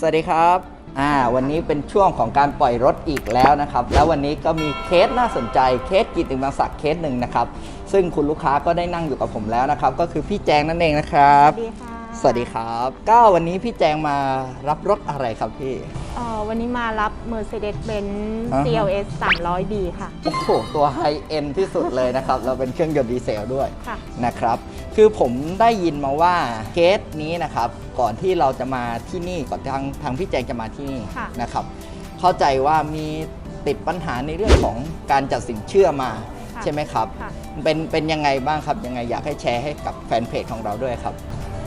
สวัสดีครับอ่าวันนี้เป็นช่วงของการปล่อยรถอีกแล้วนะครับ แล้ววันนี้ก็มีเคสน่าสนใจเคสกิตติมศักดิ์เคสหนึ่งนะครับ ซึ่งคุณลูกค้าก็ได้นั่งอยู่กับผมแล้วนะครับ ก็คือพี่แจงนั่นเองนะครับ สวัสดีค่ะ สวัสดีครับ ก็วันนี้พี่แจงมารับรถอะไรครับพี่ เอ่อวันนี้มารับ Mercedes-Benz อ่าฮะ CLS 300D ค่ะ โอ้โห ตัวไฮเอ็นที่สุดเลยนะครับ เราเป็นเครื่องยนต์ดีเซลด้วยค่ะ นะครับ คือผมได้ยินมาว่าเคสนี้นะครับ ก่อนที่เราจะมาที่นี่ ก่อนทางทางพี่แจงจะมาที่นี่ค่ะ นะครับ เข้าใจว่ามีติดปัญหาในเรื่องของการจัดสินเชื่อมา ค่ะใช่ไหมครับ ค่ะ เป็นเป็นยังไงบ้างครับ ยังไงอยากให้แชร์ให้กับแฟนเพจของเราด้วยครับ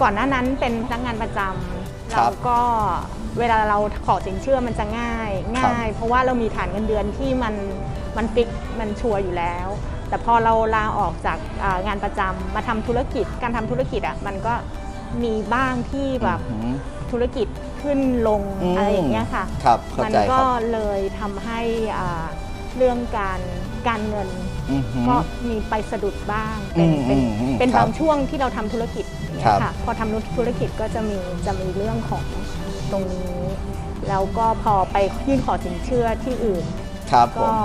ก่อนหน้านั้นเป็นพนักงานประจำครัเราบก็ เวลาเราขอสินเชื่อมันจะง่ายครับง่าย เพราะว่าเรามีฐานเงินเดือนที่มันมันฟิกมันชัวร์อยู่แล้ว แต่พอเราลาออกจากอ่างานประจำมาทำธุรกิจการทำธุรกิจอะมันก็มีบ้างที่แบบอืมธุรกิจขึ้นลงอืมอะไรอย่างเงี้ยค่ะครับเข้ามันใจคก็รับเลยทำให้อ่าเรื่องการ การเงินอือหือ ก็มีไปสะดุดบ้างเป็นอืมเป็นอืมอืมเป็นครับบางช่วงที่เราทำธุรกิจอย่างเงี้ครัยบค่ะพอทำธุรกิจก็จะมีจะมีเรื่องของตรงนี้ แล้วก็พอไปยื่นขอสินเชื่อที่อื่น ครับผก็ม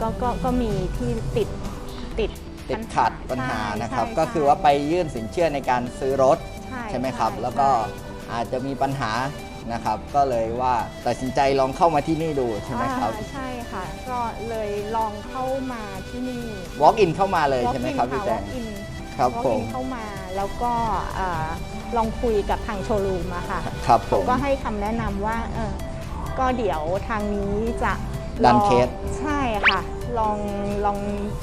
ก็ก็ก็มีที่ติดติดติดขัดปัญหาใช่นะครับ ใช่ก็คือว่าไปยื่นสินเชื่อในการซื้อรถใช่ใช่ไหมครับใช่แล้วก็อาจจะมีปัญหา นะครับ ก็เลยว่าตัดสินใจลองเข้ามาที่นี่ดูใช่ไหมครับ อ่าใช่ค่ะ ก็เลยลองเข้ามาที่นี่ walk in เข้ามาเลยใช่ไหมครับ Walk-in พี่แจงะ walk-in ครับผม walk-in เข้ามาแล้วก็อ่าลองคุยกับทางโชว์รูมอะค่ะ ครับผเขามก็ให้คำแนะนำว่าเออก็เดี๋ยวทางนี้จะ ดันลองเคส ใช่ค่ะ ลองลอง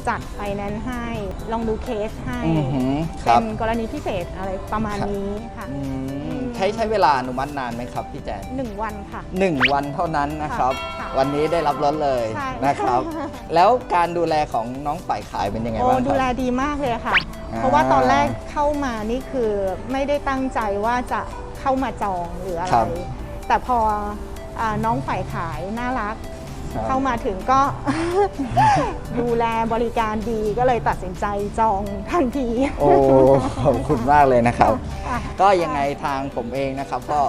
จัดไฟแนนซ์ให้ ลองดูเคสให้อือหือคเป็รับนกรณีพิเศษอะไรประมาณนี้ค่ะ อืมใช้ใช้เวลาอนุมัตินานไหมครับพี่แจงหนึ่งวันค่ะ หนึ่งวันเท่านั้นนะครับ ค่ะวันนี้ได้รับรถเลยใช่ นะครับ แล้วการดูแลของน้องฝ่ายขายเป็นยังไงโอ้บ้างคดูแลรับ ดีมากเลยค่ะ อ่าเพราะว่าตอนแรกเข้ามานี่คือไม่ได้ตั้งใจว่าจะเข้ามาจองหรืออะไร ครับแต่พออาน้องฝ่ายขายน่ารักครับ เข้ามาถึงก็ ดูแลบริการดีก็เลยตัดสินใจจองทันที โอ้ขอบคุณมากเลยนะครับค่ะก็ยังไงทางผมเองนะครับ ก็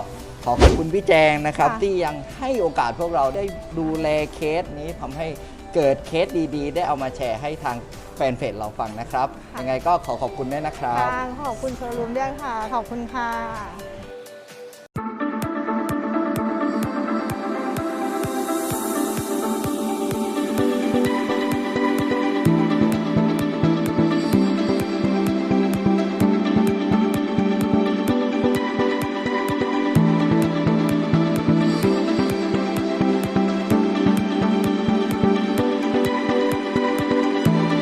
ขอขอบคุณพี่แจงนะครับ ค่ะ ที่ยังให้โอกาสพวกเราได้ดูแลเคสนี้ทำให้เกิดเคสดีๆ ได้เอามาแชร์ให้ทางแฟนเพจเราฟังนะครับ ยังไงก็ขอขอบคุณด้วยนะครับ ค่ะขอบคุณโชว์รูมด้วยค่ะ ขอบคุณค่ะ